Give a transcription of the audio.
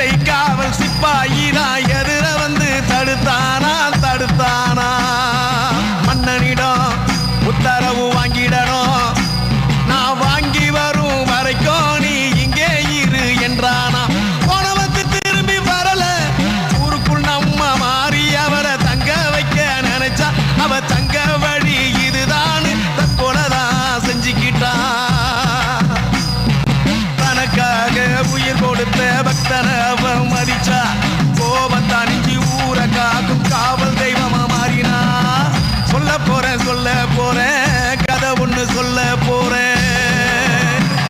எல்லை காவல் சிப்பாயினாய்